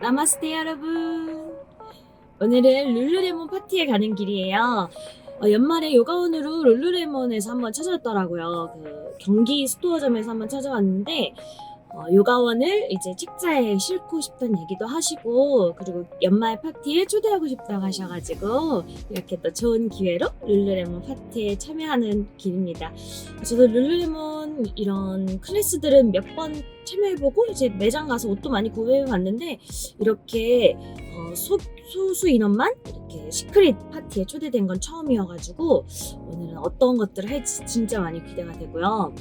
나마스테 여러분. 오늘은 룰루레몬 파티에 가는 길이에요. 어, 연말에 요가원으로 룰루레몬에서 한번 찾아왔더라고요. 그 경기 스토어점에서 한번 찾아왔는데 어, 요가원을 이제 책자에 싣고 싶다는 얘기도 하시고 그리고 연말 파티에 초대하고 싶다고 하셔가지고 이렇게 또 좋은 기회로 룰루레몬 파티에 참여하는 길입니다. 저도 룰루레몬 이런 클래스들은 몇 번 참여해보고 이제 매장 가서 옷도 많이 구매해봤는데 이렇게 어, 소, 소수 인원만 이렇게 시크릿 파티에 초대된 건 처음이어가지고 오늘은 어떤 것들을 할지 진짜 많이 기대가 되고요.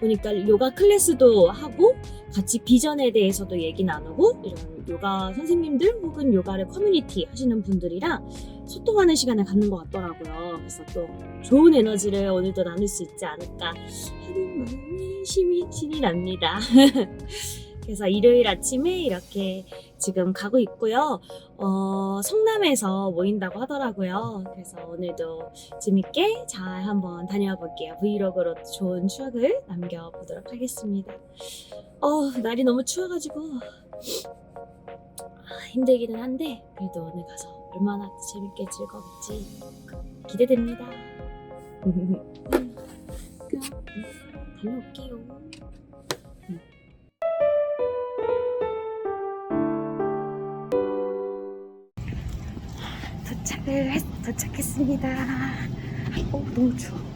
보니까 요가 클래스도 하고 같이 비전에 대해서도 얘기 나누고 이런 요가 선생님들 혹은 요가를 커뮤니티 하시는 분들이랑 소통하는 시간을 갖는 것 같더라고요. 그래서 또 좋은 에너지를 오늘도 나눌 수 있지 않을까 하는 마음이 심이 신이 납니다. 그래서 일요일 아침에 이렇게 지금 가고 있고요. 어, 성남에서 모인다고 하더라고요. 그래서 오늘도 재밌게 잘 한번 다녀와 볼게요. 브이로그로 좋은 추억을 남겨보도록 하겠습니다. 어, 날이 너무 추워가지고 아, 힘들기는 한데 그래도 오늘 가서 얼마나 재밌게 즐겁지 기대됩니다. 그럼 다녀올게요. 도착을 했, 도착했습니다. 어, 너무 추워.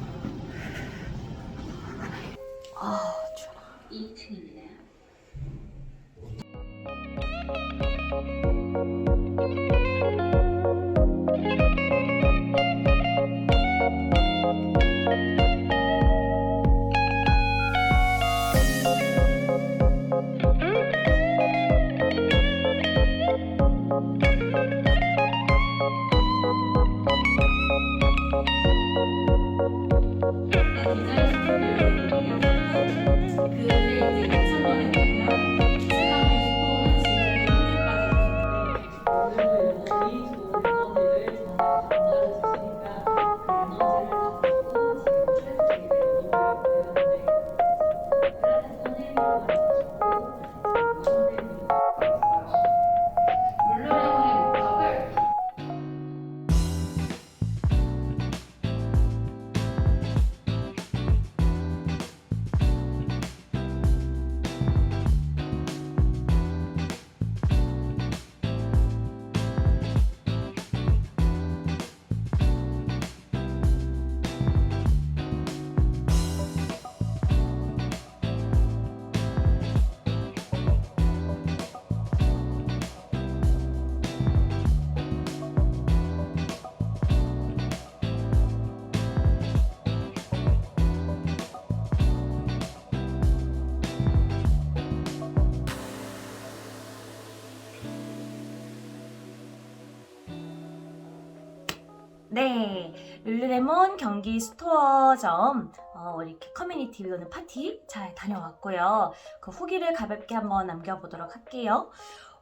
네, 룰루레몬 경기 스토어점 어, 이렇게 커뮤니티 위원회 파티 잘 다녀왔고요. 그 후기를 가볍게 한번 남겨보도록 할게요.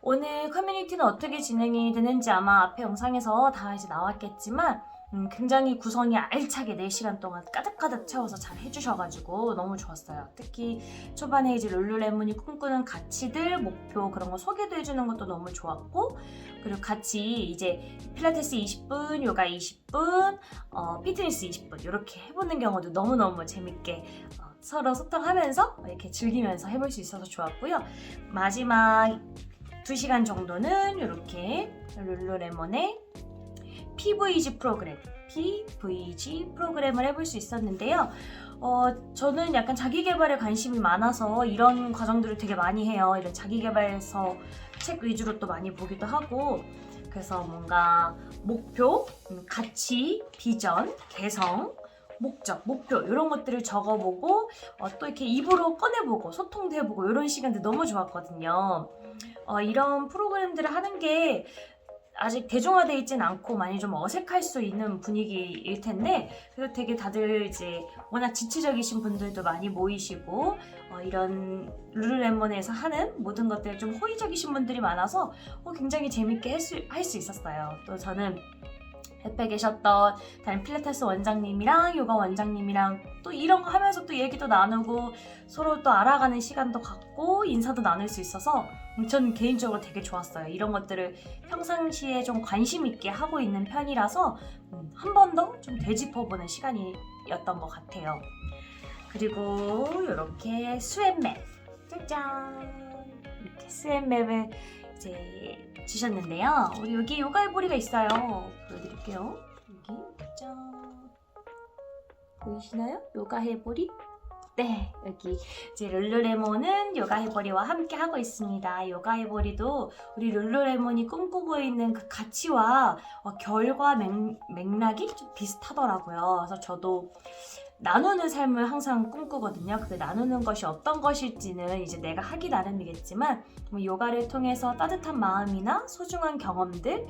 오늘 커뮤니티는 어떻게 진행이 되는지 아마 앞에 영상에서 다 이제 나왔겠지만 음, 굉장히 구성이 알차게 4시간 동안 가득가득 채워서 잘 해주셔가지고 너무 좋았어요. 특히 초반에 이제 룰루레몬이 꿈꾸는 가치들, 목표 그런 거 소개도 해주는 것도 너무 좋았고 그리고 같이 이제 필라테스 20분, 요가 20분, 어, 피트니스 20분 이렇게 해보는 경우도 너무너무 재밌게 어, 서로 소통하면서 이렇게 즐기면서 해볼 수 있어서 좋았고요. 마지막 2시간 정도는 이렇게 룰루레몬의 PVG 프로그램, PVG 프로그램을 해볼 수 있었는데요. 어, 저는 약간 자기 개발에 관심이 많아서 이런 과정들을 되게 많이 해요. 이런 자기 개발서 책 위주로 또 많이 보기도 하고 그래서 뭔가 목표, 음, 가치, 비전, 개성, 목적, 목표 이런 것들을 적어보고 어, 또 이렇게 입으로 꺼내보고 소통도 해보고 이런 시간들 너무 좋았거든요. 어, 이런 프로그램들을 하는 게 아직 대중화되어 있진 않고 많이 좀 어색할 수 있는 분위기일 텐데 그래도 되게 다들 이제 워낙 지치적이신 분들도 많이 모이시고 어, 이런 룰루레몬에서 하는 모든 것들에 좀 호의적이신 분들이 많아서 어, 굉장히 재밌게 할 수 있었어요. 또 저는 옆에 계셨던 다른 필라테스 원장님이랑 요가 원장님이랑 또 이런 거 하면서 또 얘기도 나누고 서로 또 알아가는 시간도 갖고 인사도 나눌 수 있어서 음, 전 개인적으로 되게 좋았어요. 이런 것들을 평상시에 좀 관심 있게 하고 있는 편이라서 음, 한번 더 좀 되짚어보는 시간이었던 것 같아요. 그리고 이렇게 스웻맵 짜잔 이렇게 스웻맵을 이제 주셨는데요. 우리 여기 요가해보리가 있어요. 보여드릴게요. 여기 짠 보이시나요? 요가해보리? 네, 여기 이제 룰루레몬은 요가해보리와 함께 하고 있습니다. 요가해보리도 우리 룰루레몬이 꿈꾸고 있는 그 가치와 어, 결과 맥, 맥락이 좀 비슷하더라고요. 그래서 저도 나누는 삶을 항상 꿈꾸거든요. 그 나누는 것이 어떤 것일지는 이제 내가 하기 나름이겠지만 뭐 요가를 통해서 따뜻한 마음이나 소중한 경험들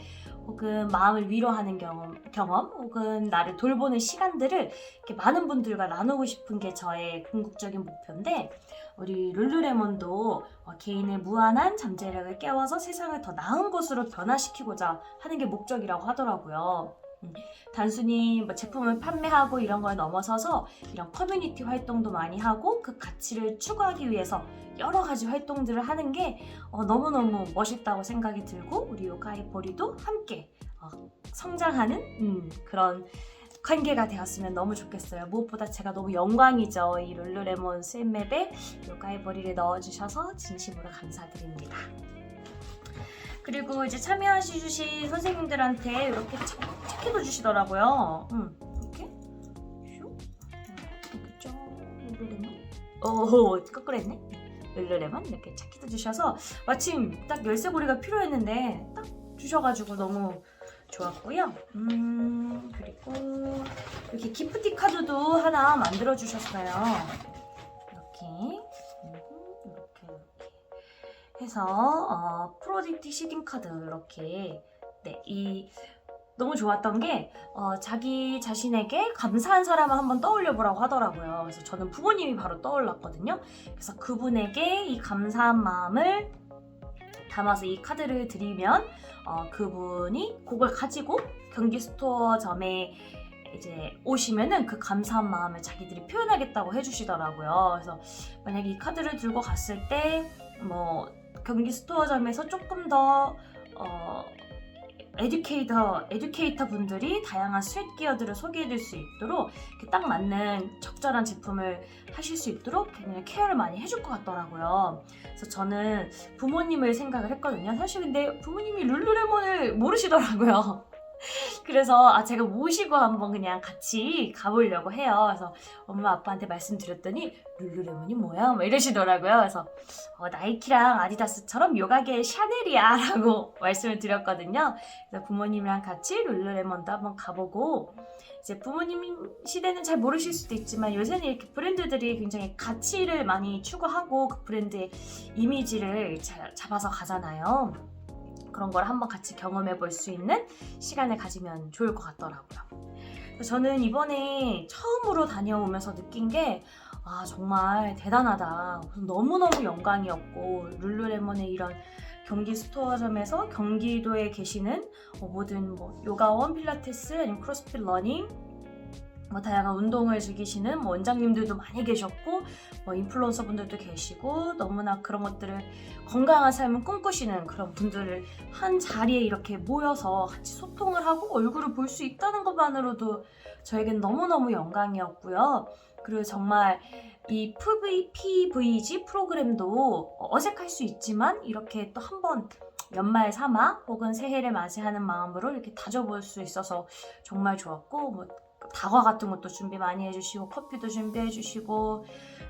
혹은 마음을 위로하는 경험, 경험 혹은 나를 돌보는 시간들을 이렇게 많은 분들과 나누고 싶은 게 저의 궁극적인 목표인데 우리 룰루레몬도 어, 개인의 무한한 잠재력을 깨워서 세상을 더 나은 곳으로 변화시키고자 하는 게 목적이라고 하더라고요. 음, 단순히 뭐 제품을 판매하고 이런 걸 넘어서서 이런 커뮤니티 활동도 많이 하고 그 가치를 추구하기 위해서 여러 가지 활동들을 하는 게 어, 너무너무 멋있다고 생각이 들고 우리 요가의 보리도 함께 어, 성장하는 음, 그런 관계가 되었으면 너무 좋겠어요. 무엇보다 제가 너무 영광이죠. 이 룰루레몬 스웻맵에 요가의 보리를 넣어주셔서 진심으로 감사드립니다. 그리고 이제 참여해주신 선생님들한테 이렇게 책, 책해도 주시더라고요. 음, 이렇게 슉 이렇게 쭉 룰루레몬 오 거꾸로 했네. 룰루레몬 이렇게 찾기도 주셔서 마침 딱 열쇠고리가 필요했는데 딱 주셔가지고 너무 좋았고요. 음 그리고 이렇게 기프티 카드도 하나 만들어 주셨어요. 이렇게 해서 어, 프로젝트 시딩 카드 이렇게 네 이 너무 좋았던 게 어, 자기 자신에게 감사한 사람을 한번 떠올려 보라고 하더라고요. 그래서 저는 부모님이 바로 떠올랐거든요. 그래서 그분에게 이 감사한 마음을 담아서 이 카드를 드리면 어, 그분이 그걸 가지고 경기 스토어점에 이제 오시면은 그 감사한 마음을 자기들이 표현하겠다고 해주시더라고요. 그래서 만약에 이 카드를 들고 갔을 때 뭐 경기 스토어점에서 조금 더 어, 에듀케이터, 에듀케이터 분들이 다양한 스윗 기어들을 소개해줄 수 있도록 딱 맞는 적절한 제품을 하실 수 있도록 굉장히 케어를 많이 해줄 것 같더라고요. 그래서 저는 부모님을 생각을 했거든요. 사실 근데 부모님이 룰루레몬을 모르시더라고요. 그래서 아 제가 모시고 한번 그냥 같이 가보려고 해요. 그래서 엄마 아빠한테 말씀드렸더니 룰루레몬이 뭐야? 막 이러시더라고요. 그래서 어, 나이키랑 아디다스처럼 요가계의 샤넬이야라고 말씀을 드렸거든요. 그래서 부모님이랑 같이 룰루레몬도 한번 가보고 이제 부모님 시대는 잘 모르실 수도 있지만 요새는 이렇게 브랜드들이 굉장히 가치를 많이 추구하고 그 브랜드의 이미지를 자- 잡아서 가잖아요. 그런 걸 한번 같이 경험해 볼 수 있는 시간을 가지면 좋을 것 같더라고요. 저는 이번에 처음으로 다녀오면서 느낀 게 아, 정말 대단하다. 너무너무 영광이었고, 룰루레몬의 이런 경기 스토어점에서 경기도에 계시는 어, 모든 뭐 요가원, 필라테스, 아니면 크로스핏 러닝, 뭐 다양한 운동을 즐기시는 뭐 원장님들도 많이 계셨고, 뭐 인플루언서 분들도 계시고, 너무나 그런 것들을 건강한 삶을 꿈꾸시는 그런 분들을 한 자리에 이렇게 모여서 같이 소통을 하고 얼굴을 볼 수 있다는 것만으로도 저에겐 너무너무 영광이었고요. 그리고 정말 이 PV, PVG 프로그램도 어색할 수 있지만 이렇게 또 한번 연말 삼아 혹은 새해를 맞이하는 마음으로 이렇게 다져볼 수 있어서 정말 좋았고 뭐 다과 같은 것도 준비 많이 해주시고 커피도 준비해 주시고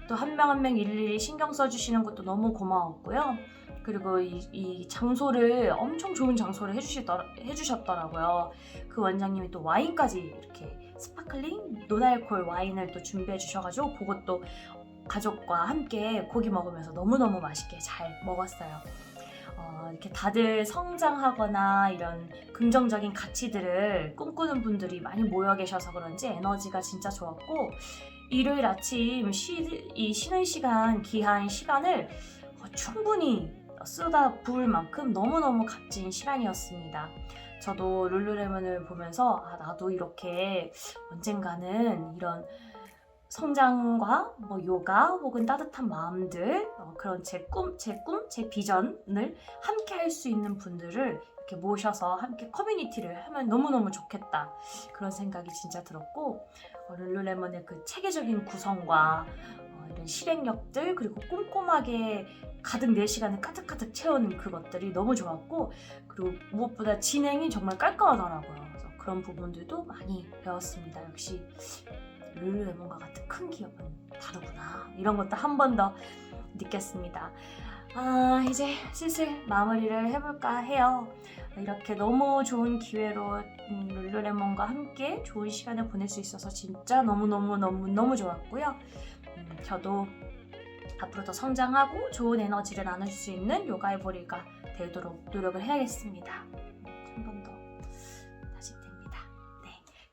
또 한 명 한 명 일일이 신경 써주시는 것도 너무 고마웠고요. 그리고 이, 이 장소를 엄청 좋은 장소를 해주셨더라고요. 그 원장님이 또 와인까지 이렇게 스파클링 노알콜 와인을 또 준비해 주셔가지고 그것도 가족과 함께 고기 먹으면서 너무너무 맛있게 잘 먹었어요. 어, 이렇게 다들 성장하거나 이런 긍정적인 가치들을 꿈꾸는 분들이 많이 모여 계셔서 그런지 에너지가 진짜 좋았고 일요일 아침 쉬, 이 쉬는 시간 귀한 시간을 어, 충분히 쏟아 부을 만큼 너무너무 값진 시간이었습니다. 저도 룰루레몬을 보면서 아, 나도 이렇게 언젠가는 이런 성장과 뭐 요가 혹은 따뜻한 마음들 어, 그런 제 꿈, 제 꿈, 제 비전을 함께 할 수 있는 분들을 이렇게 모셔서 함께 커뮤니티를 하면 너무너무 좋겠다 그런 생각이 진짜 들었고 어, 룰루레몬의 그 체계적인 구성과 어, 이런 실행력들 그리고 꼼꼼하게 가득 4시간을 가득가득 채우는 그것들이 너무 좋았고 그리고 무엇보다 진행이 정말 깔끔하더라고요. 그래서 그런 부분들도 많이 배웠습니다. 역시 룰루레몬과 같은 큰 기업은 다르구나. 이런 것도 한 번 더 느꼈습니다. 아, 이제 슬슬 마무리를 해볼까 해요. 이렇게 너무 좋은 기회로 음, 룰루레몬과 함께 좋은 시간을 보낼 수 있어서 진짜 너무너무너무너무 좋았고요. 음, 저도 앞으로 더 성장하고 좋은 에너지를 나눌 수 있는 요가의 보리가 되도록 노력을 해야겠습니다.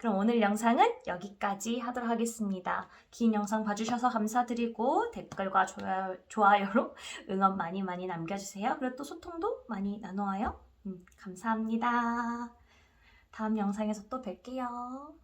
그럼 오늘 영상은 여기까지 하도록 하겠습니다. 긴 영상 봐주셔서 감사드리고 댓글과 좋아요, 좋아요로 응원 많이 많이 남겨주세요. 그리고 또 소통도 많이 나누어요. 음, 감사합니다. 다음 영상에서 또 뵐게요.